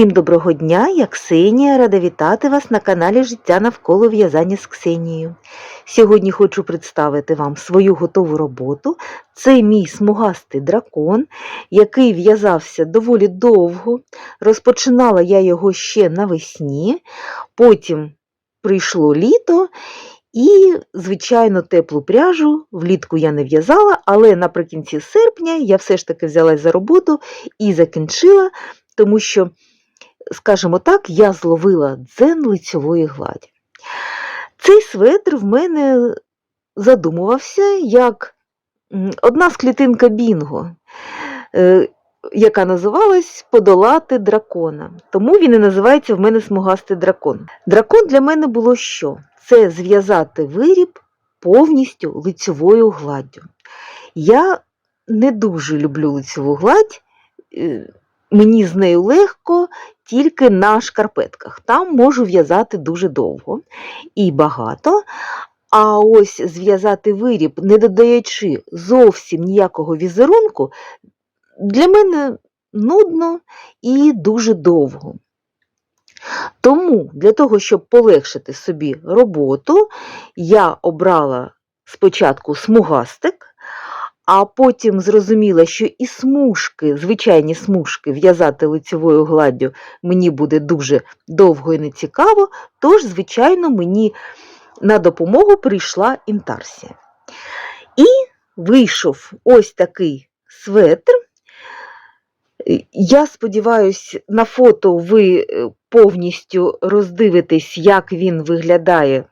Всім доброго дня, я Ксенія, рада вітати вас на каналі Життя навколо в'язання з Ксенією. Сьогодні хочу представити вам свою готову роботу. Це мій смугастий дракон, який в'язався доволі довго. Розпочинала я його ще навесні, потім прийшло літо. І, звичайно, теплу пряжу влітку я не в'язала, але наприкінці серпня я все ж таки взялась за роботу і закінчила, тому що, скажімо так, я зловила дзен лицьової гладі. Цей светр в мене задумувався як одна з клітинка Бінго, е, яка називалась Подолати дракона. Тому він і називається в мене смугастий дракон. Дракон для мене було що? Це зв'язати виріб повністю лицьовою гладдю. Я не дуже люблю лицьову гладь, е, мені з нею легко тільки на шкарпетках. Там можу в'язати дуже довго і багато. А ось зв'язати виріб, не додаючи зовсім ніякого візерунку, для мене нудно і дуже довго. Тому для того, щоб полегшити собі роботу, я обрала спочатку смугастик, а потім зрозуміла, що і смужки, звичайні смужки в'язати лицевою гладдю мені буде дуже довго і нецікаво, тож, звичайно, мені на допомогу прийшла інтарсія. І вийшов ось такий светр. Я сподіваюся, на фото ви е, повністю роздивитесь, як він виглядає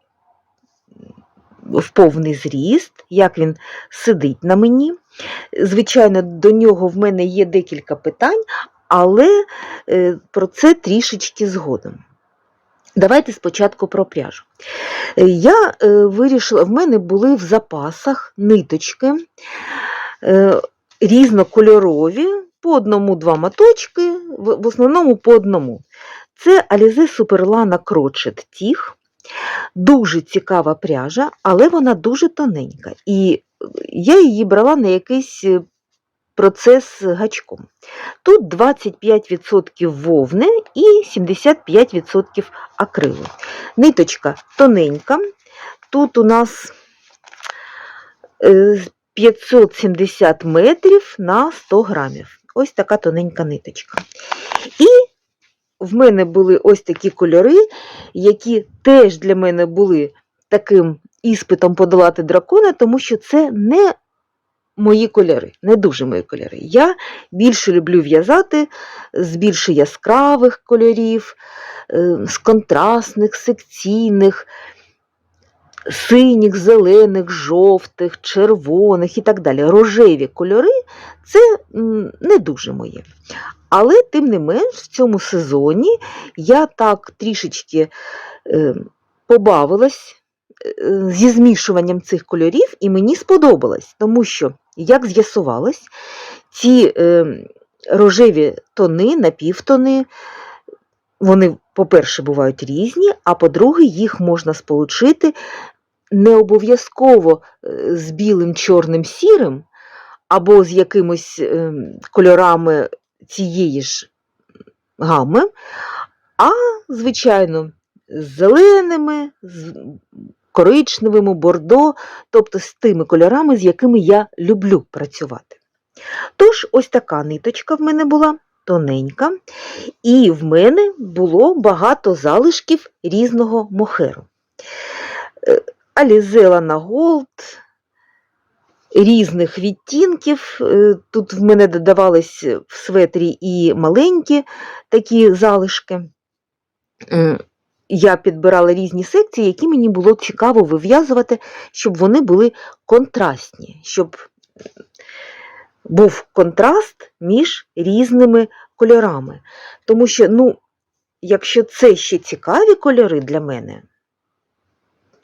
в повний зріст, як він сидить на мені. Звичайно, до нього в мене є декілька питань, але е, про це трішечки згодом. Давайте спочатку про пряжу. Е, Я е, вирішила, в мене були в запасах ниточки різнокольорові, по одному-два моточки, в основному по одному. Це Alize Superlana Crochet Тіг. Дуже цікава пряжа, але вона дуже тоненька. І я її брала на якийсь е, процес гачком. Тут 25% вовни і 75% акрилу. Ниточка тоненька. Тут у нас е, 570 метрів на 100 грамів. Ось така тоненька ниточка. В мене були ось такі кольори, які теж для мене були таким іспитом подолати дракона, тому що це не мої кольори, не дуже мої кольори. Я більше люблю в'язати з більш яскравих кольорів, е, з контрастних, секційних, синіх, зелених, жовтих, червоних і так далі. Рожеві кольори це не дуже моє. Але, тим не менш, в цьому сезоні я так трішечки е, побавилась е, зі змішуванням цих кольорів, і мені сподобалось, тому що, як з'ясувалось, ці е, рожеві тони, напівтони, вони, по-перше, бувають різні, а по-друге, їх можна сполучити не обов'язково е, з білим, чорним, сірим, або з якимось ем, кольорами цієї ж гами, а, звичайно, з зеленими, з коричневими, бордо, тобто з тими кольорами, з якими я люблю працювати. Тож, ось така ниточка в мене була, тоненька, і в мене було багато залишків різного мохеру. Е, Алізела на голд, різних відтінків. Е, Тут в мене додавались в светрі і маленькі такі залишки. Я підбирала різні секції, які мені було цікаво вив'язувати, щоб вони були контрастні, щоб був контраст між різними кольорами. Тому що, ну, якщо це ще цікаві кольори для мене,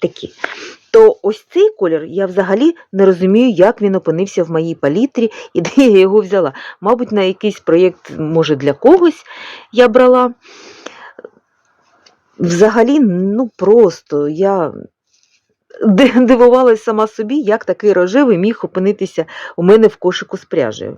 такі, то ось цей колір я взагалі не розумію, як він опинився в моїй палітрі і де я його взяла. Мабуть, на якийсь проєкт, може, для когось я брала. Взагалі, ну просто я ди- дивувалась сама собі, як такий рожевий міг опинитися у мене в кошику з пряжею.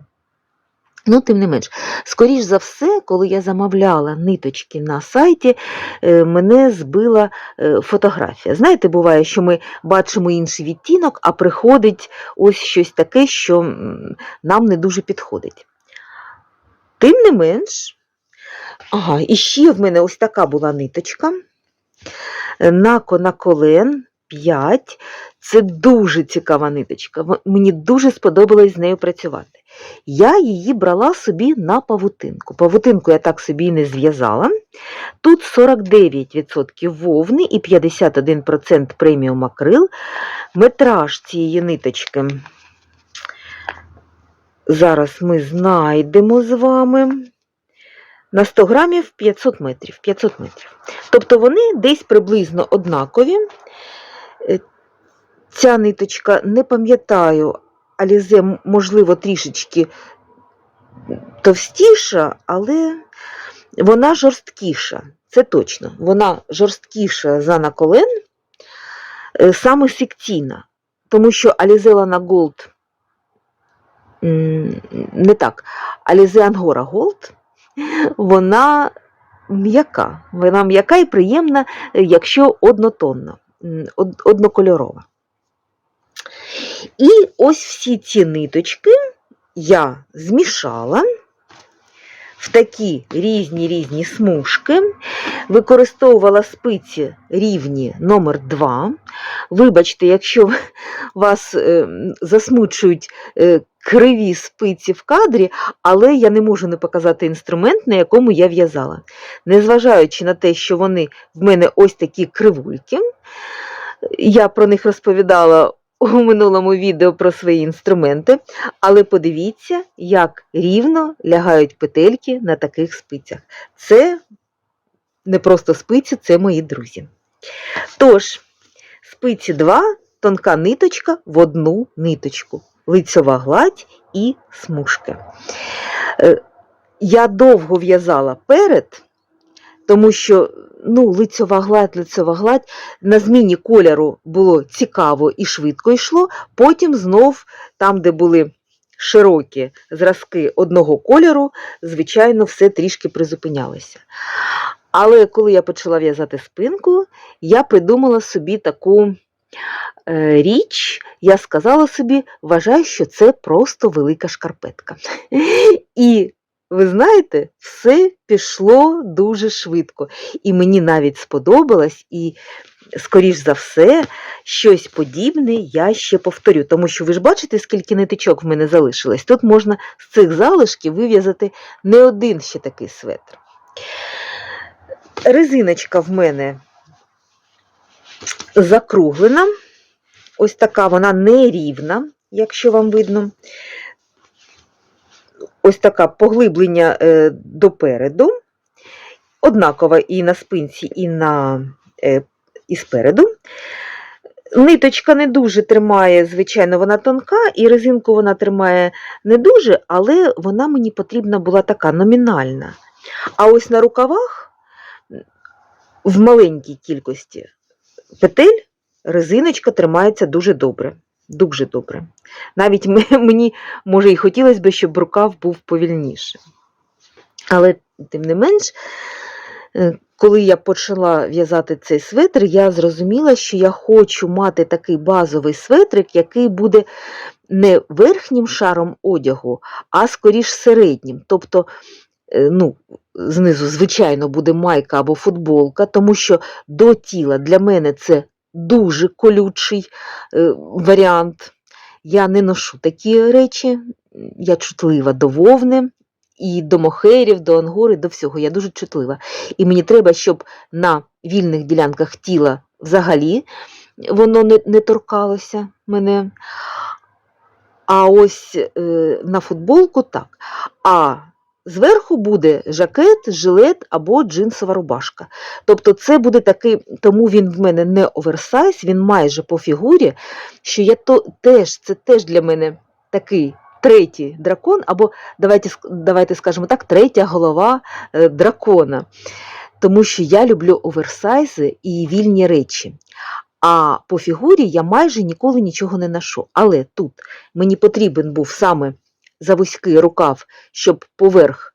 Ну, тим не менш, скоріш за все, коли я замовляла ниточки на сайті, е, мене збила е, фотографія. Знаєте, буває, що ми бачимо інший відтінок, а приходить ось щось таке, що нам не дуже підходить. Тим не менш, ага, і ще в мене ось така була ниточка. е, Нако на колен 5. Це дуже цікава ниточка. Мені дуже сподобалось з нею працювати. Я її брала собі на павутинку. Павутинку я так собі і не зв'язала. Тут 49% вовни і 51% преміум акрил. Метраж цієї ниточки. Зараз ми знайдемо з вами. На 100 грамів 500 метрів. 500 метрів. Тобто вони десь приблизно однакові. Е, Ця ниточка, не пам'ятаю, Алізе, можливо, трішечки товстіша, але вона жорсткіша. Це точно. Вона жорсткіша за наколен, е, саме секційна. Тому що Алізе на Голд не так, Алізе Ангора Голд, вона м'яка. Вона м'яка і приємна, якщо однотонна, однокольорова. І ось всі ці ниточки я змішала в такі різні різні смужки, використовувала спиці рівні номер 2 Вибачте, якщо вас е, засмучують е, криві спиці в кадрі, але я не можу не показати інструмент, на якому я в'язала. Незважаючи на те, що вони в мене ось такі кривульки, я про них розповідала у минулому відео про свої інструменти, але подивіться, як рівно лягають петельки на таких спицях. Це не просто спиці, це мої друзі. Тож, спиці 2, тонка ниточка в одну ниточку, лицьова гладь і смужки. Е, Я довго в'язала перед, тому що ну, лицьова гладь, лицьова гладь, на зміні кольору було цікаво і швидко йшло, потім знов там, де були широкі зразки одного кольору, звичайно, все трішки призупинялося. Але коли я почала в'язати спинку, я придумала собі таку е, річ, я сказала собі, вважаю, що це просто велика шкарпетка. І ви знаєте, все пішло дуже швидко. І мені навіть сподобалось, і, скоріш за все, щось подібне я ще повторю. Тому що ви ж бачите, скільки ниточок в мене залишилось. Тут можна з цих залишків вив'язати не один ще такий светр. Резиночка в мене закруглена. Ось така вона нерівна, якщо вам видно. Ось така поглиблення е, допереду. Однакова і на спинці, і, на, е, і спереду. Ниточка не дуже тримає, звичайно, вона тонка, і резинку вона тримає не дуже, але вона мені потрібна була така номінальна. А ось на рукавах в маленькій кількості петель резиночка тримається дуже добре. Дуже добре. Навіть мені, може, і хотілося б, щоб рукав був повільніше. Але, тим не менш, е, коли я почала в'язати цей светр, я зрозуміла, що я хочу мати такий базовий светрик, який буде не верхнім шаром одягу, а скоріш середнім. Тобто, е, ну, знизу, звичайно, буде майка або футболка, тому що до тіла для мене це дуже колючий е, варіант. Я не ношу такі речі, я чутлива до вовни, і до мохерів, до ангори, до всього. Я дуже чутлива. І мені треба, щоб на вільних ділянках тіла взагалі воно не, не торкалося мене. А ось е, на футболку так. А зверху буде жакет, жилет або джинсова рубашка. Тобто це буде такий, тому він в мене не оверсайз, він майже по фігурі, що я то теж, це теж для мене такий третій дракон, або давайте, давайте скажемо так, третя голова е, дракона. Тому що я люблю оверсайзи і вільні речі. А по фігурі я майже ніколи нічого не ношу. Але тут мені потрібен був саме завузький рукав, щоб поверх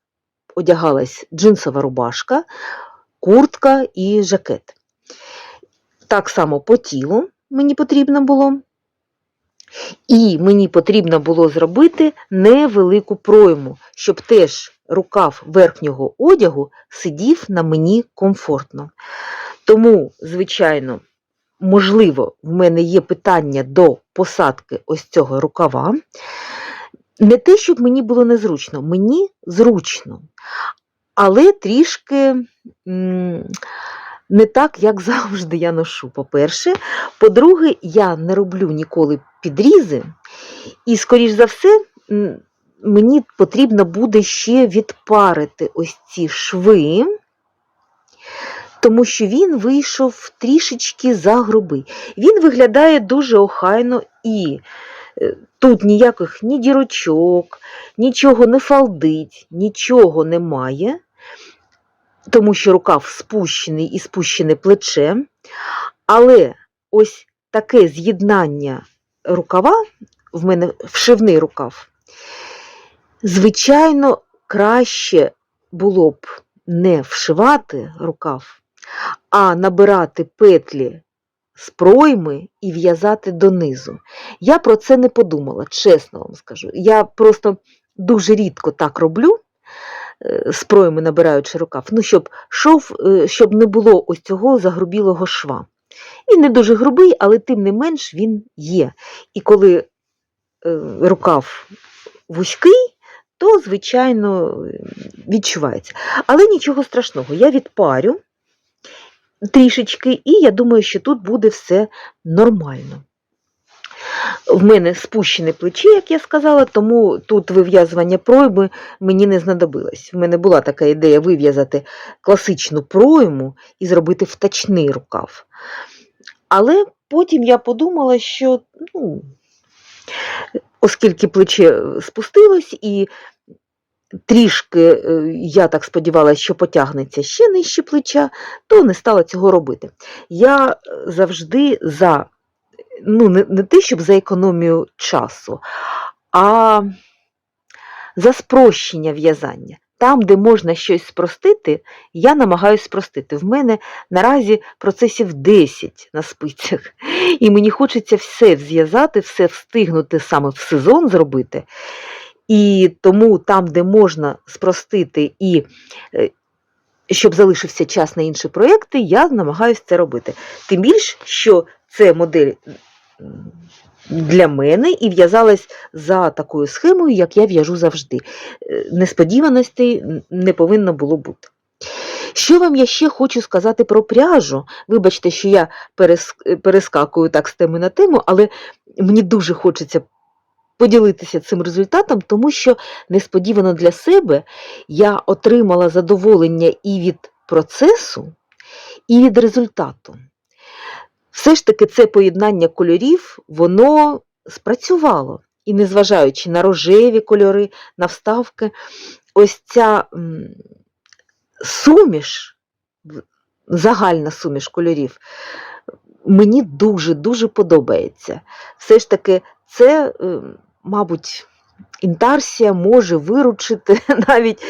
одягалась джинсова рубашка, куртка і жакет. Так само по тілу мені потрібно було. І мені потрібно було зробити невелику пройму, щоб теж рукав верхнього одягу сидів на мені комфортно. Тому, звичайно, можливо, в мене є питання до посадки ось цього рукава. Не те, щоб мені було незручно, мені зручно, але трішки не так, як завжди я ношу. По-перше, по-друге, я не роблю ніколи підрізи, і, скоріш за все, мені потрібно буде ще відпарити ось ці шви, тому що він вийшов трішечки загрубий. Він виглядає дуже охайно і е, тут ніяких ні дірочок, нічого не фалдить, нічого немає, тому що рукав спущений і спущене плече. Але ось таке з'єднання рукава, в мене вшивний рукав, звичайно, краще було б не вшивати рукав, а набирати петлі з пройми і в'язати донизу. Я про це не подумала, чесно вам скажу. Я просто дуже рідко так роблю, е, з пройми набираючи рукав, ну, щоб шов, е, щоб не було ось цього загрубілого шва. Він не дуже грубий, але тим не менш він є. І коли е, рукав вузький, то, звичайно, відчувається. Але нічого страшного, я відпарю трішечки, і я думаю, що тут буде все нормально. В мене спущене плече, як я сказала, тому тут вив'язування пройми мені не знадобилось. В мене була така ідея вив'язати класичну пройму і зробити втачний рукав. Але потім я подумала, що ну, оскільки плече спустилось і трішки, е, я так сподівалася, що потягнеться ще нижче плеча, то не стала цього робити. Я е, завжди за, ну, не, не те, щоб за економію часу, а за спрощення в'язання. Там, де можна щось спростити, я намагаюся спростити. В мене наразі процесів 10 на спицях, і мені хочеться все зв'язати, все встигнути саме в сезон зробити. І тому там, де можна спростити і е, щоб залишився час на інші проєкти, я намагаюся це робити. Тим більш, що це модель для мене і в'язалась за такою схемою, як я в'яжу завжди. Е, Несподіваностей не повинно було бути. Що вам я ще хочу сказати про пряжу? Вибачте, що я перескакую так з теми на тему, але мені дуже хочеться поділитися цим результатом, тому що несподівано для себе я отримала задоволення і від процесу, і від результату. Все ж таки, це поєднання кольорів, воно спрацювало. І незважаючи на рожеві кольори, на вставки, ось ця суміш, загальна суміш кольорів, мені дуже-дуже подобається. Все ж таки, це, е, мабуть, інтарсія може виручити навіть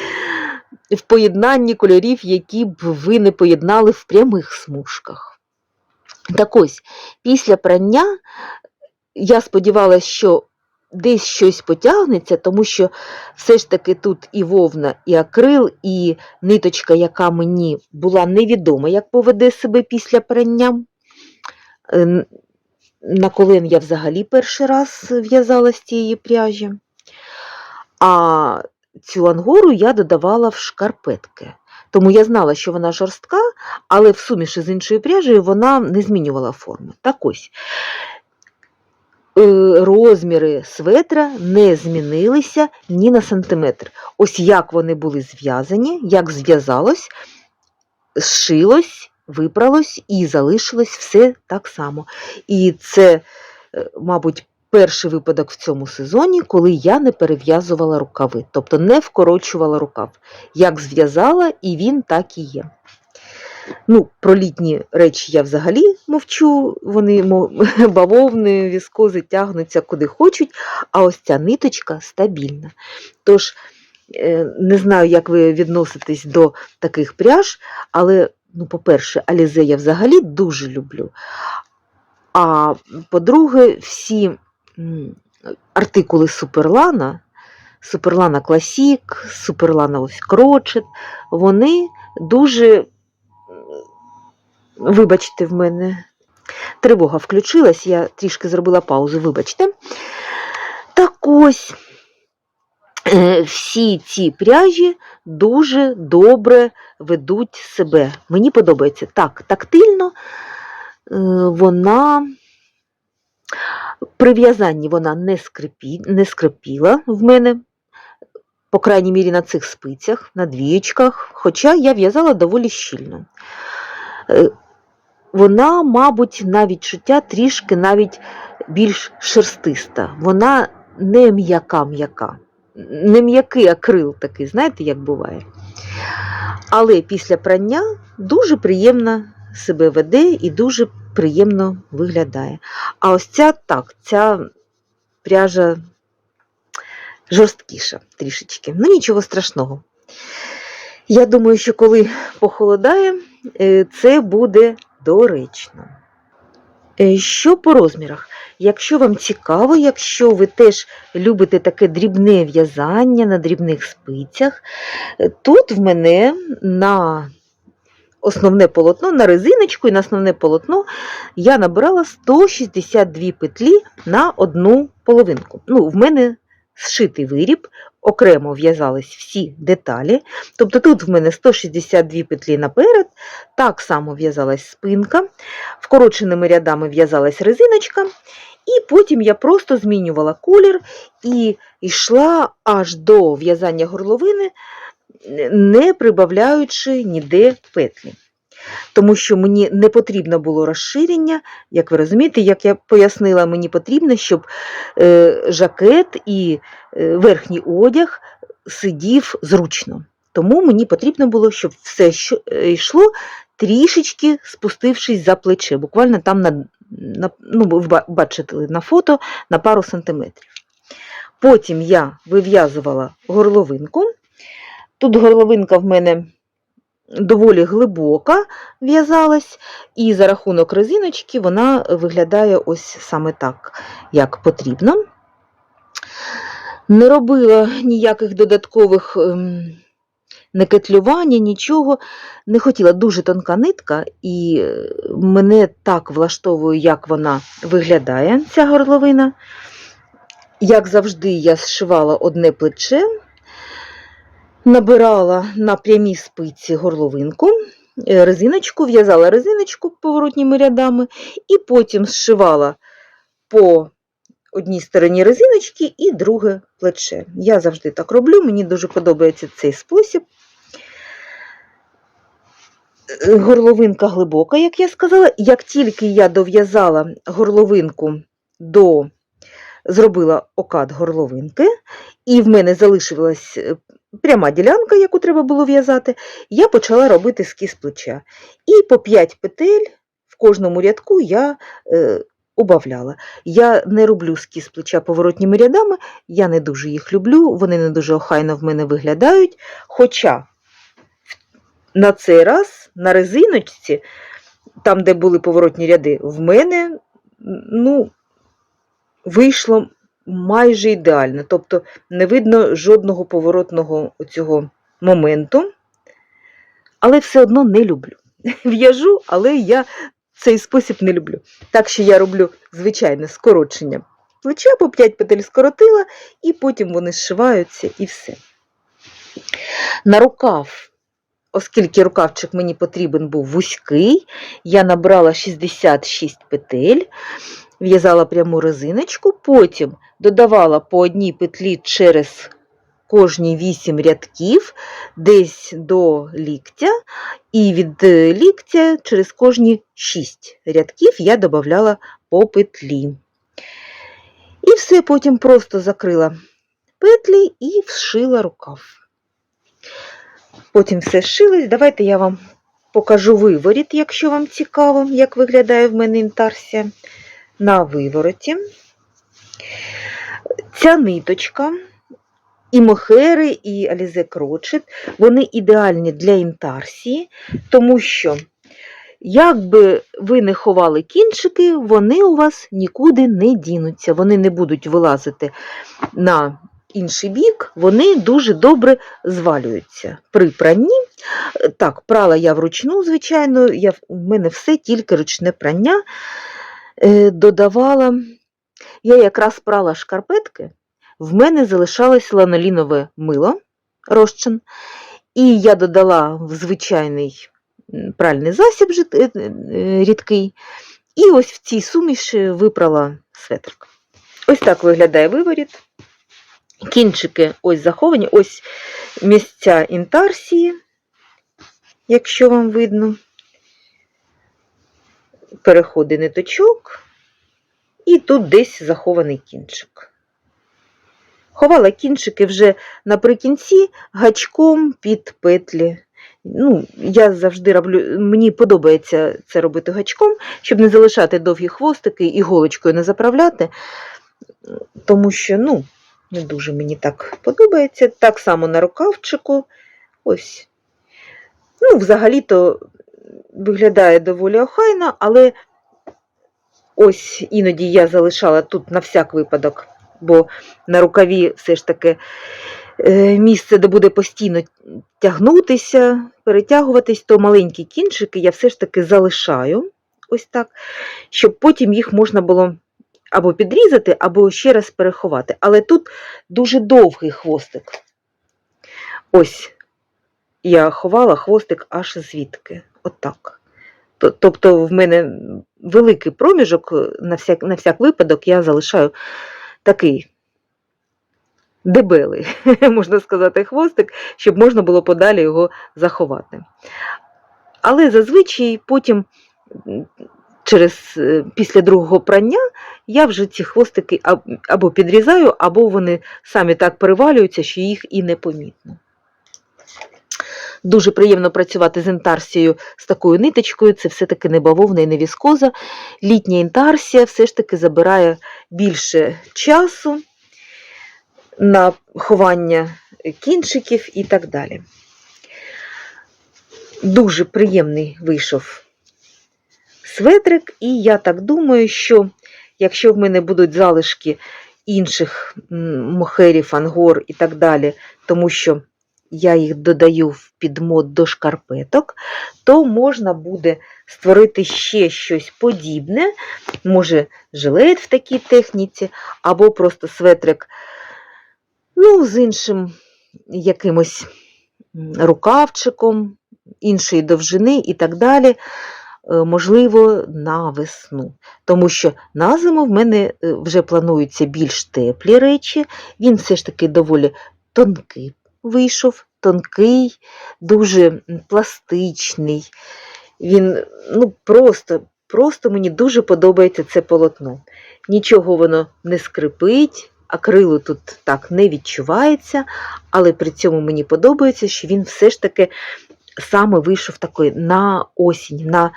в поєднанні кольорів, які б ви не поєднали в прямих смужках. Так ось, після прання я сподівалася, що десь щось потягнеться, тому що все ж таки тут і вовна, і акрил, і ниточка, яка мені була невідома, як поведе себе після прання. На колен я взагалі перший раз в'язала з цієї пряжі. А цю ангору я додавала в шкарпетки. Тому я знала, що вона жорстка, але в суміші з іншою пряжею вона не змінювала форми. Так ось. Е, Розміри светра не змінилися ні на сантиметр. Ось як вони були зв'язані, як зв'язалось, зшилось, випралось і залишилось все так само. І це, е, мабуть, перший випадок в цьому сезоні, коли я не перев'язувала рукави, тобто не вкорочувала рукав. Як зв'язала, і він так і є. Ну, про літні речі я взагалі мовчу, вони бавовни, віскози тягнуться куди хочуть, а ось ця ниточка стабільна. Тож, е, не знаю, як ви відноситесь до таких пряж, але, ну, по-перше, Алізе я взагалі дуже люблю. А по-друге, всі артикули Суперлана, Суперлана Класік, Суперлана ось Крочет, вони дуже, вибачте, в мене тривога включилась, я трішки зробила паузу, вибачте. Так ось. Е, Всі ці пряжі дуже добре ведуть себе. Мені подобається так, тактильно, е, вона при в'язанні вона не, скрипі, не скрипіла в мене, по крайній мірі на цих спицях, на двієчках, хоча я в'язала доволі щільно. Е, Вона, мабуть, на відчуття трішки навіть більш шерстиста. Вона не м'яка-м'яка. Не м'який акрил такий, знаєте, як буває. Але після прання дуже приємно себе веде і дуже приємно виглядає. А ось ця так, ця пряжа жорсткіша трішечки. Ну нічого страшного. Я думаю, що коли похолодає, е, це буде доречно. Е, Що по розмірах? Якщо вам цікаво, якщо ви теж любите таке дрібне в'язання на дрібних спицях, е, тут в мене на основне полотно, на резиночку і на основне полотно я набирала 162 петлі на одну половинку. Ну, в мене зшитий виріб, окремо в'язались всі деталі. Тобто тут в мене 162 петлі наперед, так само в'язалась спинка, вкороченими рядами в'язалась резиночка, і потім я просто змінювала колір і йшла аж до в'язання горловини, не прибавляючи ніде петлі. Тому що мені не потрібно було розширення, як ви розумієте, як я пояснила, мені потрібно, щоб е, жакет і е, верхній одяг сидів зручно. Тому мені потрібно було, щоб все що, е, йшло трішечки спустившись за плече, буквально там на, на ну, ви ба- бачите на фото на пару сантиметрів. Потім я вив'язувала горловинку. Тут горловинка в мене доволі глибока в'язалась, і за рахунок резиночки вона виглядає ось саме так, як потрібно. Не робила ніяких додаткових ем, некетлювання, нічого. Не хотіла дуже тонка нитка, і е, мене так влаштовує, як вона виглядає, ця горловина. Як завжди, я зшивала одне плече, набирала на прямій спиці горловинку, е, резиночку, в'язала резиночку поворотніми рядами, і потім зшивала по одній стороні резиночки і друге плече. Я завжди так роблю, мені дуже подобається цей спосіб. Е, Горловинка глибока, як я сказала. Як тільки я дов'язала горловинку до зробила окат горловинки, і в мене залишилась е, пряма ділянка, яку треба було в'язати, я почала робити скіз плеча. І по 5 петель в кожному рядку я е, убавляла. Я не роблю скіз плеча поворотніми рядами, я не дуже їх люблю, вони не дуже охайно в мене виглядають. Хоча на цей раз на резиночці, там, де були поворотні ряди, в мене ну, вийшло майже ідеально. Тобто не видно жодного поворотного цього моменту, але все одно не люблю. В'яжу, але я цей спосіб не люблю. Так що я роблю звичайне скорочення плеча, по 5 петель скоротила, і потім вони зшиваються і все. На рукав, оскільки рукавчик мені потрібен був вузький, я набрала 66 петель, в'язала пряму резиночку, потім додавала по одній петлі через кожні 8 рядків, десь до ліктя, і від е, ліктя через кожні 6 рядків я додавала по петлі. І все потім просто закрила петлі і вшила рукав. Потім все зшилось. Давайте я вам покажу виворіт, якщо вам цікаво, як виглядає в мене інтарсія. На вивороті. Ця ниточка, і мохери, і Alize Crochet, вони ідеальні для інтарсії, тому що, як би ви не ховали кінчики, вони у вас нікуди не дінуться, вони не будуть вилазити на інший бік, вони дуже добре звалюються при пранні. Так, прала я вручну, звичайно, я, в мене все тільки ручне прання. Е, додавала, я якраз прала шкарпетки, в мене залишалось ланолінове мило розчин, і я додала в звичайний пральний засіб е, е, рідкий, і ось в цій суміші випрала светрик. Ось так виглядає виворіт. Кінчики ось заховані, ось місця інтарсії, якщо вам видно. Переходи ниточок, і тут десь захований кінчик. Ховала кінчики вже наприкінці гачком під петлі. Ну, я завжди роблю, мені подобається це робити гачком, щоб не залишати довгі хвостики і голочкою не заправляти, тому що, ну, не дуже мені так подобається. Так само на рукавчику. Ось. Ну, взагалі-то виглядає доволі охайно, але ось іноді я залишала тут на всяк випадок, бо на рукаві все ж таки е, місце, де буде постійно тягнутися, перетягуватись, то маленькі кінчики я все ж таки залишаю ось так, щоб потім їх можна було або підрізати, або ще раз переховати. Але тут дуже довгий хвостик. Ось я ховала хвостик аж звідки. Отак. Тобто в мене великий проміжок, на всяк, на всяк випадок я залишаю такий дебелий, можна сказати, хвостик, щоб можна було подалі його заховати. Але зазвичай потім, через, е, після другого прання, я вже ці хвостики або підрізаю, або вони самі так перевалюються, що їх і не помітно. Дуже приємно працювати з інтарсією з такою ниточкою, це все-таки не бавовна і не віскоза. Літня інтарсія все ж таки забирає більше часу на ховання кінчиків і так далі. Дуже приємний вийшов светрик, і я так думаю, що якщо в мене будуть залишки інших мохерів, ангор і так далі, тому що я їх додаю в підмот до шкарпеток, то можна буде створити ще щось подібне, може жилет в такій техніці, або просто светрик ну, з іншим якимось рукавчиком, іншої довжини і так далі. е, Можливо, на весну. Тому що на зиму в мене е, вже плануються більш теплі речі. Він все ж таки доволі тонкий вийшов, тонкий, дуже пластичний. Він ну, просто, просто мені дуже подобається це полотно. Нічого воно не скрипить, акрилу тут так не відчувається, але при цьому мені подобається, що він все ж таки саме вийшов такий на осінь, на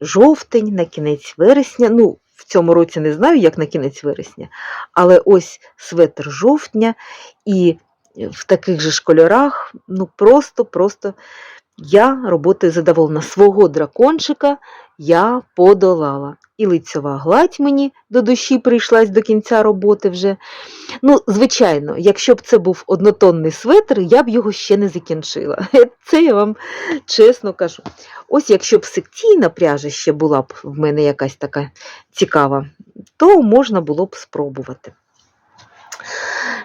жовтень, на кінець вересня. Ну, в цьому році не знаю, як на кінець вересня, але ось светр жовтня і в таких же ж кольорах, ну просто-просто я роботою задоволена. Свого дракончика я подолала. І лицьова гладь мені до душі прийшлась до кінця роботи вже. Ну, звичайно, якщо б це був однотонний светр, я б його ще не закінчила. Це я вам чесно кажу. Ось якщо б секційна пряжа ще була б в мене якась така цікава, то можна було б спробувати.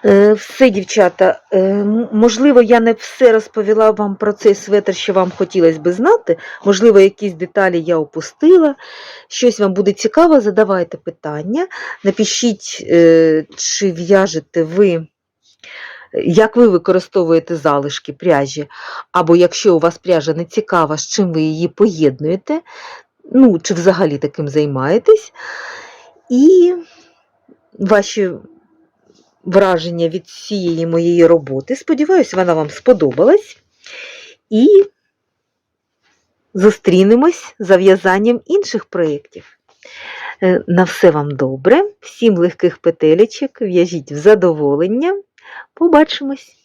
Е, Все, дівчата, е, можливо, я не все розповіла вам про цей светр, що вам хотілося би знати. Можливо, якісь деталі я опустила. Щось вам буде цікаво, задавайте питання. Напишіть, е, чи в'яжете ви, як ви використовуєте залишки пряжі, або якщо у вас пряжа не цікава, з чим ви її поєднуєте, ну, чи взагалі таким займаєтесь. І ваші враження від цієї моєї роботи. Сподіваюсь, вона вам сподобалась. І зустрінемось за в'язанням інших проєктів. Е, На все вам добре, всім легких петелечок, в'яжіть в задоволення. Побачимось!